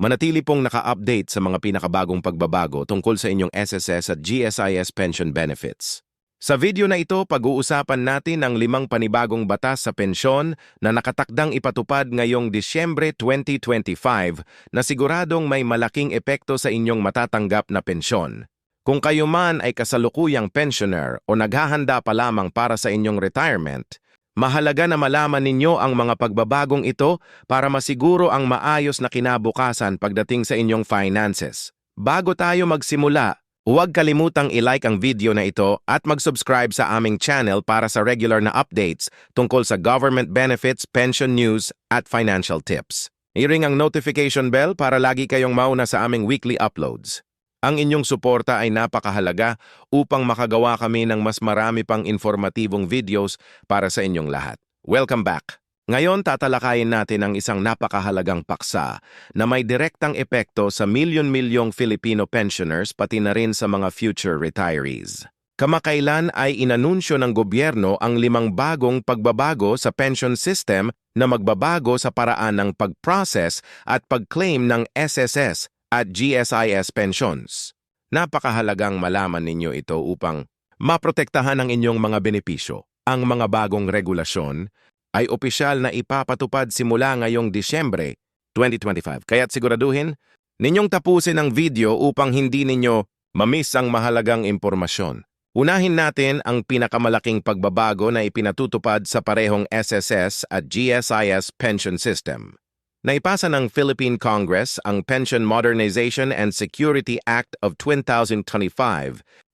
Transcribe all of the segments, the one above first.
Manatili pong naka-update sa mga pinakabagong pagbabago tungkol sa inyong SSS at GSIS pension benefits. Sa video na ito, pag-uusapan natin ang limang panibagong batas sa pensyon na nakatakdang ipatupad ngayong Disyembre 2025 na siguradong may malaking epekto sa inyong matatanggap na pensyon. Kung kayo man ay kasalukuyang pensioner o naghahanda pa lamang para sa inyong retirement, mahalaga na malaman ninyo ang mga pagbabagong ito para masiguro ang maayos na kinabukasan pagdating sa inyong finances. Bago tayo magsimula, huwag kalimutang i-like ang video na ito at mag-subscribe sa aming channel para sa regular na updates tungkol sa government benefits, pension news at financial tips. I-ring ang notification bell para lagi kayong mauna sa aming weekly uploads. Ang inyong suporta ay napakahalaga upang makagawa kami ng mas marami pang informatibong videos para sa inyong lahat. Welcome back! Ngayon tatalakayin natin ang isang napakahalagang paksa na may direktang epekto sa milyon-milyong Filipino pensioners pati na rin sa mga future retirees. Kamakailan ay inanunsyo ng gobyerno ang limang bagong pagbabago sa pension system na magbabago sa paraan ng pag-process at pag-claim ng SSS at GSIS pensions. Napakahalagang malaman ninyo ito upang maprotektahan ang inyong mga benepisyo. Ang mga bagong regulasyon ay opisyal na ipapatupad simula ngayong Disyembre 2025. Kaya't siguraduhin, ninyong tapusin ang video upang hindi ninyo mamiss ang mahalagang impormasyon. Unahin natin ang pinakamalaking pagbabago na ipinatutupad sa parehong SSS at GSIS pension system. Naipasa ng Philippine Congress ang Pension Modernization and Security Act of 2025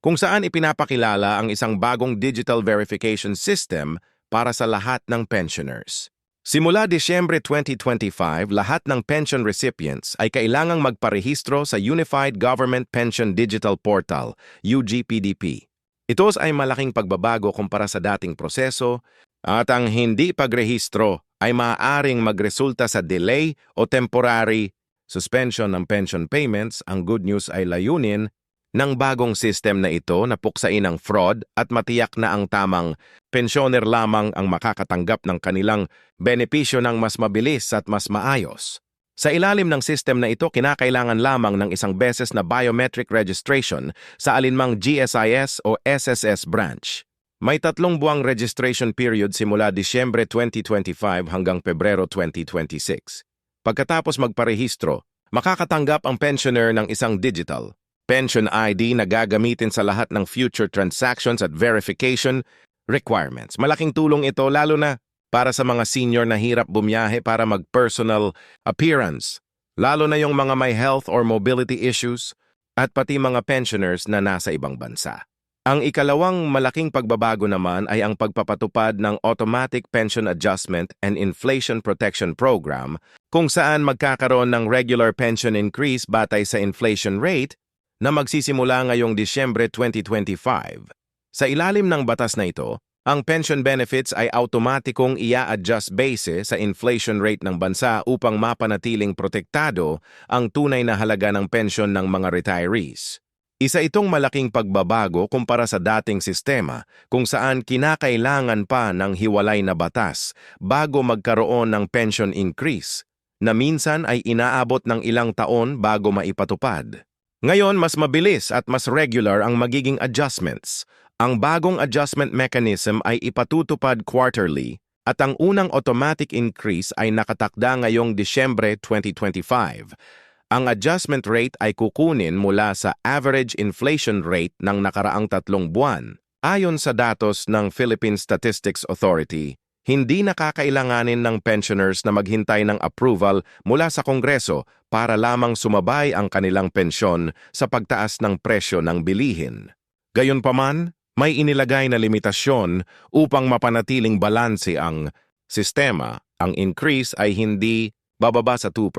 kung saan ipinapakilala ang isang bagong digital verification system para sa lahat ng pensioners. Simula Disyembre 2025, lahat ng pension recipients ay kailangang magparehistro sa Unified Government Pension Digital Portal, UGPDP. Ito ay malaking pagbabago kumpara sa dating proseso at ang hindi pagrehistro ay maaaring magresulta sa delay o temporary suspension ng pension payments, ang good news ay layunin ng bagong system na ito na puksain ang fraud at matiyak na ang tamang pensyoner lamang ang makakatanggap ng kanilang benepisyo ng mas mabilis at mas maayos. Sa ilalim ng system na ito, kinakailangan lamang ng isang beses na biometric registration sa alinmang GSIS o SSS branch. May tatlong buwang registration period simula Disyembre 2025 hanggang Pebrero 2026. Pagkatapos magparehistro, makakatanggap ang pensioner ng isang digital pension ID na gagamitin sa lahat ng future transactions at verification requirements. Malaking tulong ito lalo na para sa mga senior na hirap bumiyahe para mag-personal appearance, lalo na yung mga may health or mobility issues at pati mga pensioners na nasa ibang bansa. Ang ikalawang malaking pagbabago naman ay ang pagpapatupad ng Automatic Pension Adjustment and Inflation Protection Program kung saan magkakaroon ng regular pension increase batay sa inflation rate na magsisimula ngayong Disyembre 2025. Sa ilalim ng batas na ito, ang pension benefits ay automatikong ia-adjust base sa inflation rate ng bansa upang mapanatiling protektado ang tunay na halaga ng pensyon ng mga retirees. Isa itong malaking pagbabago kumpara sa dating sistema kung saan kinakailangan pa ng hiwalay na batas bago magkaroon ng pension increase na minsan ay inaabot ng ilang taon bago maipatupad. Ngayon, mas mabilis at mas regular ang magiging adjustments. Ang bagong adjustment mechanism ay ipatutupad quarterly at ang unang automatic increase ay nakatakda ngayong Disyembre 2025 ang adjustment rate ay kukunin mula sa average inflation rate ng nakaraang tatlong buwan. Ayon sa datos ng Philippine Statistics Authority, hindi nakakailanganin ng pensioners na maghintay ng approval mula sa Kongreso para lamang sumabay ang kanilang pensyon sa pagtaas ng presyo ng bilihin. Gayunpaman, may inilagay na limitasyon upang mapanatiling balanse ang sistema. Ang increase ay hindi bababa sa 2%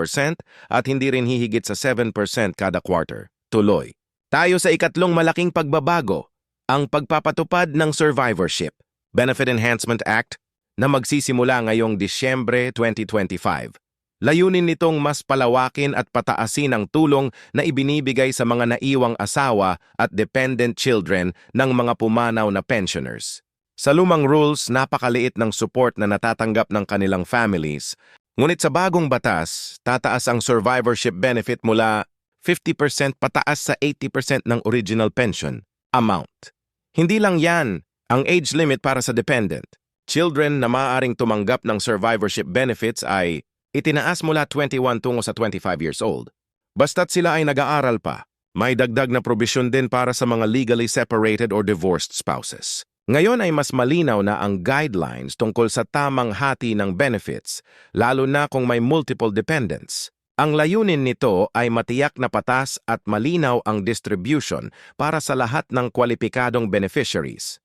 at hindi rin hihigit sa 7% kada quarter. Tuloy. Tayo sa ikatlong malaking pagbabago, ang pagpapatupad ng Survivorship Benefit Enhancement Act na magsisimula ngayong Disyembre 2025. Layunin nitong mas palawakin at pataasin ang tulong na ibinibigay sa mga naiwang asawa at dependent children ng mga pumanaw na pensioners. Sa lumang rules, napakaliit ng support na natatanggap ng kanilang families Ngunit sa bagong batas, tataas ang survivorship benefit mula 50% pataas sa 80% ng original pension amount. Hindi lang yan ang age limit para sa dependent. Children na maaaring tumanggap ng survivorship benefits ay itinaas mula 21 tungo sa 25 years old. Basta't sila ay nag-aaral pa, may dagdag na probisyon din para sa mga legally separated or divorced spouses. Ngayon ay mas malinaw na ang guidelines tungkol sa tamang hati ng benefits, lalo na kung may multiple dependents. Ang layunin nito ay matiyak na patas at malinaw ang distribution para sa lahat ng kwalipikadong beneficiaries.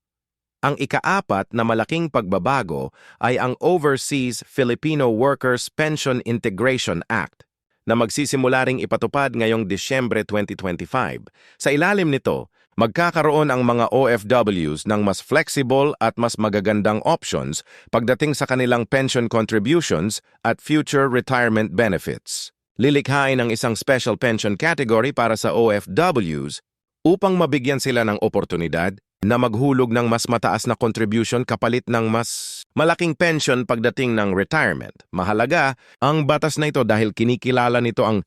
Ang ikaapat na malaking pagbabago ay ang Overseas Filipino Workers Pension Integration Act na magsisimula ring ipatupad ngayong Disyembre 2025. Sa ilalim nito, magkakaroon ang mga OFWs ng mas flexible at mas magagandang options pagdating sa kanilang pension contributions at future retirement benefits. Lilikhain ang isang special pension category para sa OFWs upang mabigyan sila ng oportunidad na maghulog ng mas mataas na contribution kapalit ng mas malaking pension pagdating ng retirement. Mahalaga ang batas na ito dahil kinikilala nito ang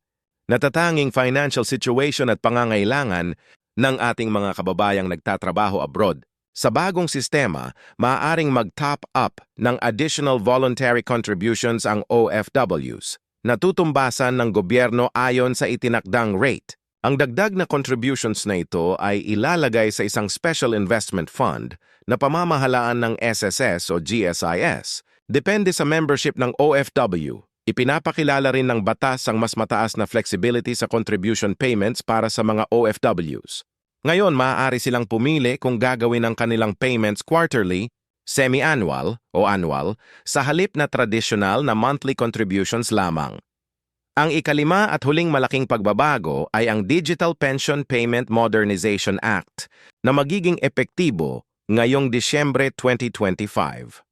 natatanging financial situation at pangangailangan ng ating mga kababayang nagtatrabaho abroad. Sa bagong sistema, maaaring mag-top up ng additional voluntary contributions ang OFWs na tutumbasan ng gobyerno ayon sa itinakdang rate. Ang dagdag na contributions na ito ay ilalagay sa isang special investment fund na pamamahalaan ng SSS o GSIS. Depende sa membership ng OFW. Ipinapakilala rin ng batas ang mas mataas na flexibility sa contribution payments para sa mga OFWs. Ngayon, maaari silang pumili kung gagawin ang kanilang payments quarterly, semi-annual o annual, sa halip na traditional na monthly contributions lamang. Ang ikalima at huling malaking pagbabago ay ang Digital Pension Payment Modernization Act na magiging epektibo ngayong Disyembre 2025.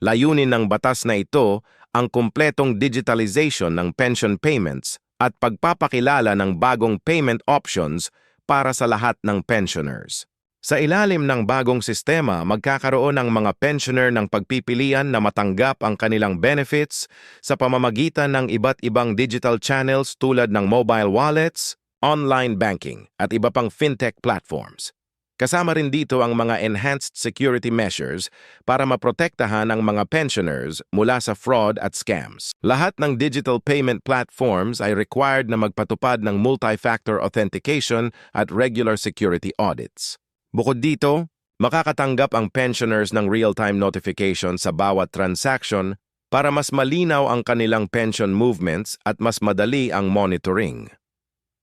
Layunin ng batas na ito ang kumpletong digitalization ng pension payments at pagpapakilala ng bagong payment options para sa lahat ng pensioners. Sa ilalim ng bagong sistema, magkakaroon ng mga pensioner ng pagpipilian na matanggap ang kanilang benefits sa pamamagitan ng iba't ibang digital channels tulad ng mobile wallets, online banking, at iba pang fintech platforms. Kasama rin dito ang mga enhanced security measures para maprotektahan ang mga pensioners mula sa fraud at scams. Lahat ng digital payment platforms ay required na magpatupad ng multi-factor authentication at regular security audits. Bukod dito, makakatanggap ang pensioners ng real-time notification sa bawat transaction para mas malinaw ang kanilang pension movements at mas madali ang monitoring.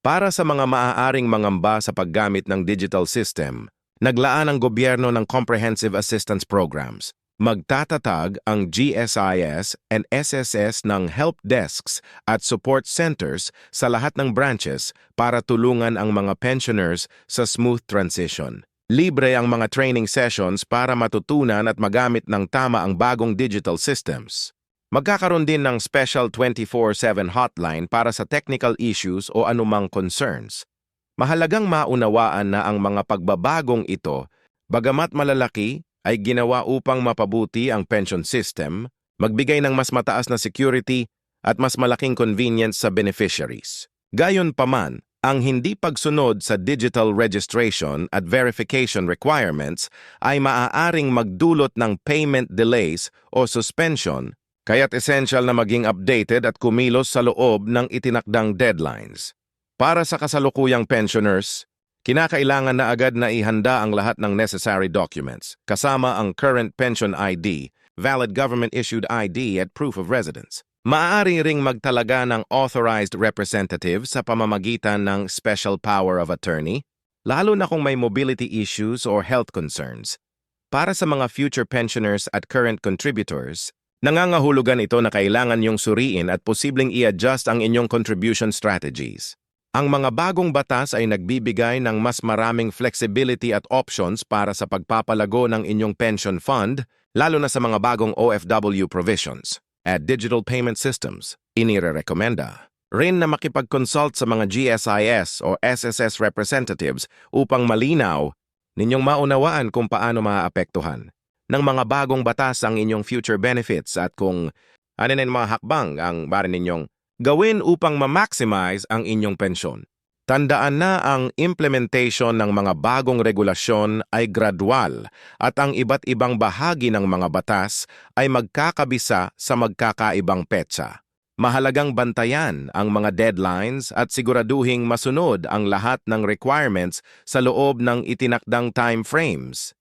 Para sa mga maaaring mangamba sa paggamit ng digital system, naglaan ang gobyerno ng Comprehensive Assistance Programs. Magtatatag ang GSIS and SSS ng help desks at support centers sa lahat ng branches para tulungan ang mga pensioners sa smooth transition. Libre ang mga training sessions para matutunan at magamit ng tama ang bagong digital systems. Magkakaroon din ng special 24-7 hotline para sa technical issues o anumang concerns. Mahalagang maunawaan na ang mga pagbabagong ito, bagamat malalaki, ay ginawa upang mapabuti ang pension system, magbigay ng mas mataas na security at mas malaking convenience sa beneficiaries. Gayon paman, ang hindi pagsunod sa digital registration at verification requirements ay maaaring magdulot ng payment delays o suspension, kaya't essential na maging updated at kumilos sa loob ng itinakdang deadlines. Para sa kasalukuyang pensioners, kinakailangan na agad na ihanda ang lahat ng necessary documents, kasama ang current pension ID, valid government-issued ID at proof of residence. Maaari ring magtalaga ng authorized representative sa pamamagitan ng special power of attorney, lalo na kung may mobility issues or health concerns. Para sa mga future pensioners at current contributors, nangangahulugan ito na kailangan niyong suriin at posibleng i-adjust ang inyong contribution strategies. Ang mga bagong batas ay nagbibigay ng mas maraming flexibility at options para sa pagpapalago ng inyong pension fund, lalo na sa mga bagong OFW provisions at digital payment systems, inire-recommenda rin na makipag-consult sa mga GSIS o SSS representatives upang malinaw ninyong maunawaan kung paano maaapektuhan ng mga bagong batas ang inyong future benefits at kung Ano na yung mga hakbang ang bari ninyong gawin upang ma-maximize ang inyong pensyon? Tandaan na ang implementation ng mga bagong regulasyon ay gradual at ang iba't ibang bahagi ng mga batas ay magkakabisa sa magkakaibang petsa. Mahalagang bantayan ang mga deadlines at siguraduhing masunod ang lahat ng requirements sa loob ng itinakdang time frames.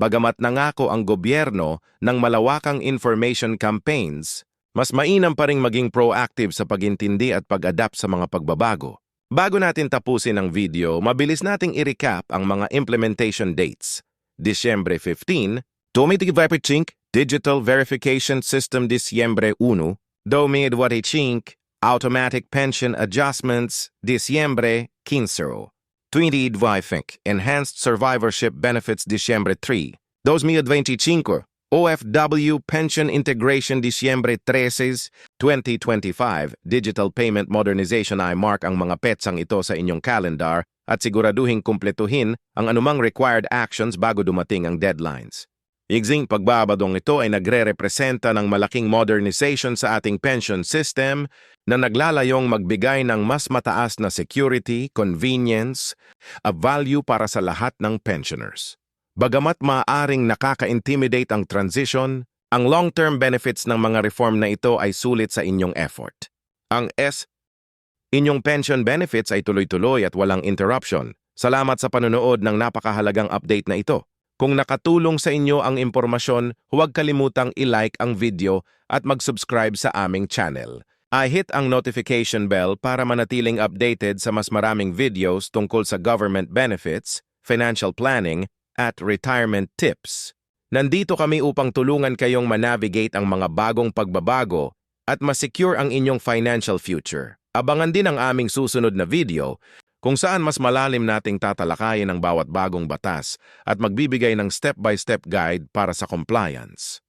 Bagamat nangako ang gobyerno ng malawakang information campaigns, mas mainam pa ring maging proactive sa pagintindi at pag-adapt sa mga pagbabago. Bago natin tapusin ang video, mabilis nating i-recap ang mga implementation dates. Disyembre 15, 2025 Digital Verification System Disyembre 1, 2025 Automatic Pension Adjustments Disyembre 15. 2025 Enhanced Survivorship Benefits Disyembre 3, 2025 OFW Pension Integration Disyembre 13, 2025, Digital Payment Modernization. Ay mark ang mga petsang ito sa inyong calendar at siguraduhin kumpletuhin ang anumang required actions bago dumating ang deadlines. Igsing pagbabadong ito ay nagre-representa ng malaking modernization sa ating pension system na naglalayong magbigay ng mas mataas na security, convenience, at value para sa lahat ng pensioners. Bagamat maaaring nakaka-intimidate ang transition, ang long-term benefits ng mga reform na ito ay sulit sa inyong effort. Ang S, inyong pension benefits ay tuloy-tuloy at walang interruption. Salamat sa panonood ng napakahalagang update na ito. Kung nakatulong sa inyo ang impormasyon, huwag kalimutang i-like ang video at mag-subscribe sa aming channel. I-hit ang notification bell para manatiling updated sa mas maraming videos tungkol sa government benefits, financial planning, at retirement tips. Nandito kami upang tulungan kayong manavigate ang mga bagong pagbabago at masecure ang inyong financial future. Abangan din ang aming susunod na video kung saan mas malalim nating tatalakayin ang bawat bagong batas at magbibigay ng step-by-step guide para sa compliance.